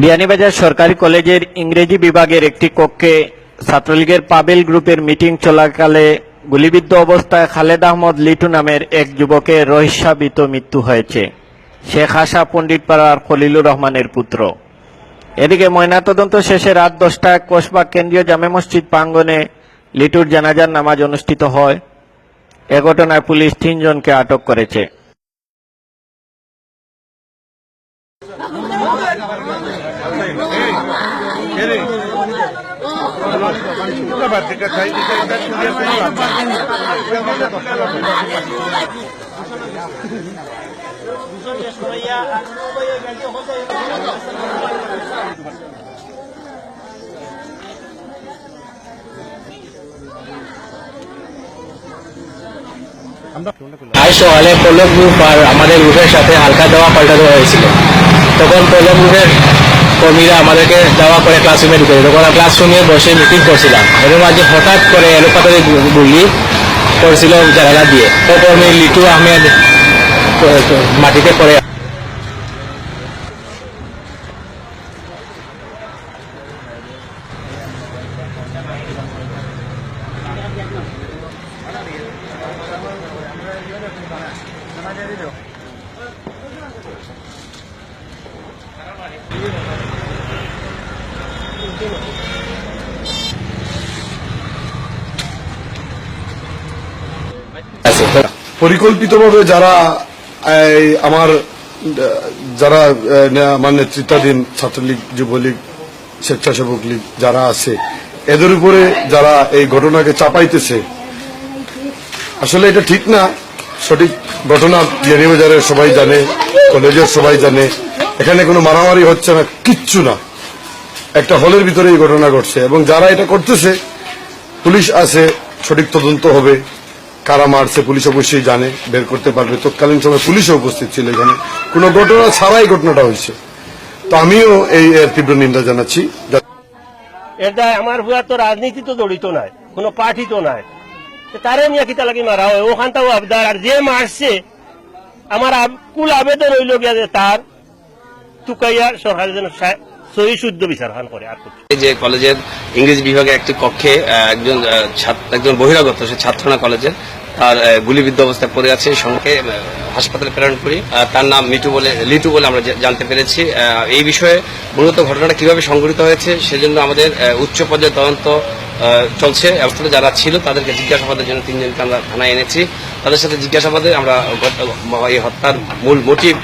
বিয়ানীবাজার সরকারি কলেজের ইংরেজি বিভাগের একটি কক্ষে ছাত্রলীগের পাবেল গ্রুপের মিটিং চলাকালে গুলিবিদ্ধ অবস্থায় খালেদ আহমদ লিটু নামের এক যুবকের রহস্যাবিত মৃত্যু হয়েছে। শেখ আশা পণ্ডিতপাড়ার খলিলুর রহমানের পুত্র। এদিকে ময়নাতদন্ত শেষে রাত দশটায় কোষবাগ কেন্দ্রীয় জামে মসজিদ প্রাঙ্গনে লিটুর জানাজার নামাজ অনুষ্ঠিত হয়। এ ঘটনায় পুলিশ তিনজনকে আটক করেছে। আজ সকালে পল্লব গ্রুপ আর আমাদের গ্রুপের সাথে হালকা দেওয়া পাল্টা দেওয়া হয়েছিল। তখন পল্লব গ্রুপের কর্মীরা আমাদেরকে দেওয়া করে ক্লাসরুমে ঢুকে দিল। তখন ক্লাসরুমে বসে মিটিং করছিলাম এর মাঝে হঠাৎ করে এলোপাতারি গুলি করছিল জানালা দিয়ে। তো কর্মী লিটু আহমেদ মাটিতে পড়ে আছে। পরিকল্পিতভাবে যারা আমার যারা আমার নেতৃত্বাধীন ছাত্রলীগ, যুবলীগ, স্বেচ্ছাসেবক লীগ যারা আছে, এদের উপরে যারা এই ঘটনাকে চাপাইতেছে, আসলে এটা ঠিক না। সঠিক ঘটনা বিয়ানীবাজারের সবাই জানে, কলেজের সবাই জানে, এখানে কোনো মারামারি হচ্ছে না, কিচ্ছু না। একটা হলের ভিতরে এই ঘটনা ঘটছে এবং যারা এটা করতেছে, পুলিশ আছে, সঠিক তদন্ত হবে, কারা মারছে পুলিশ অবশ্যই জানে, বের করতে পারবে। তৎকালীন সময় পুলিশও উপস্থিত ছিল এখানে। কোনো ঘটনা ছাড়াই ঘটনাটা হয়েছে। তো আমিও এই এর তীব্র নিন্দা জানাচ্ছি। এটা আমার ভুয়া তো রাজনীতি তো জড়িত নাই, কোনো পার্টি তো নাই। তারে নিয়ে কিতা লাগি মারা হয়? ওখানটাও আবদার। আর যে মারছে, আমার কুল আবেদন হইল গিয়া যে তার টুকাইয়া সরকার যেন সা- সহি শুদ্ধ বিচার হান করে, আর যে কলেজের ইংরেজি বিভাগের একটি কক্ষে একজন একজন বহিরাগত, সে ছাত্র কলেজের, তার গুলিবিদ্ধ অবস্থায় পড়ে আছে সঙ্গে হাসপাতালে প্রেরণ করি। তার নাম মিটু বলে, লিটু বলে আমরা জানতে পেরেছি। এই বিষয়ে মূলত ঘটনাটা কীভাবে সংঘটিত হয়েছে, সেজন্য আমাদের উচ্চ পর্যায়ে তদন্ত চলছে। অবস্থা যারা ছিল, তাদেরকে জিজ্ঞাসাবাদের জন্য তিনজনকে আমরা থানায় এনেছি। তাদের সাথে জিজ্ঞাসাবাদে আমরা এই হত্যার মূল মোটিভ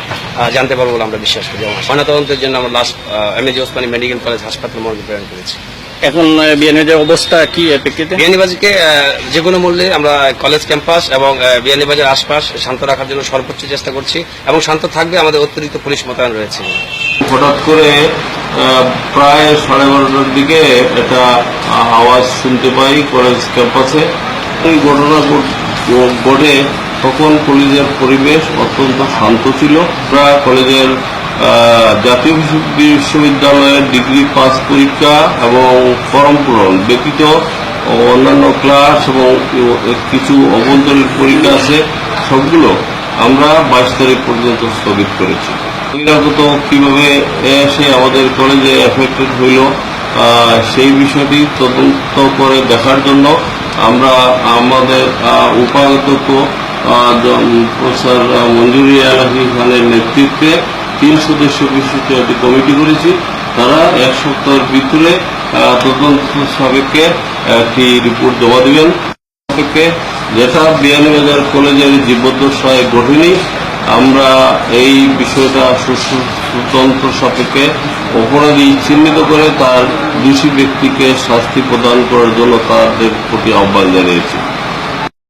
জানতে পারব বলে আমরা বিশ্বাস করি। ময়নাতদন্তের জন্য আমরা last M Osmani medical college হাসপাতাল মর্গে প্রেরণ করেছি। এখন বিয়ানীবাজার অবস্থা কি প্রেক্ষিতে? বিয়ানীবাজারকে যে কোনো মূল্যে আমরা কলেজ ক্যাম্পাস এবং বিয়ানীবাজার আশপাশ শান্ত রাখার জন্য সর্বোচ্চ চেষ্টা করছি এবং শান্ত থাকবে আমাদের অতিরিক্ত পুলিশ মোতায়েন রয়েছে। হঠাৎ করে প্রায় সাড়ে বারোটার দিকে একটা আওয়াজ শুনতে পাই কলেজ ক্যাম্পাসে এই ঘটনা ঘট- ঘটে তখন কলেজের পরিবেশ অত্যন্ত শান্ত ছিল। প্রায় কলেজের জাতীয় বিশ্ববিদ্যালয়ের ডিগ্রি পাস পরীক্ষা এবং ফর্ম পূরণ ব্যতীত অন্যান্য ক্লাস এবং কিছু অভ্যন্তরীণ পরীক্ষা আছে, সবগুলো আমরা বাইশ তারিখ পর্যন্ত স্থগিত করেছি। বহিরাগত কীভাবে এসে আমাদের কলেজে এফেক্টেড হইল সেই বিষয়টি তদন্ত করে দেখার জন্য আমরা আমাদের উপাগত প্রফেসর মঞ্জুরি আলহী খানের নেতৃত্বে তিন সদস্য বিশিষ্ট একটি কমিটি করেছি। তারা এক সপ্তাহের ভিতরে তদন্ত সাপেক্ষে একটি রিপোর্ট জমা দিবেন। যেটা বিয়ানীবাজার কলেজের জীবদ্দশায় ঘটেনি, আমরা এই বিষয়টা সুতন্ত্র সাপেক্ষে অপরাধী চিহ্নিত করে তার দোষী ব্যক্তিকে শাস্তি প্রদান করার জন্য তাদের প্রতি আহ্বান জানিয়েছি।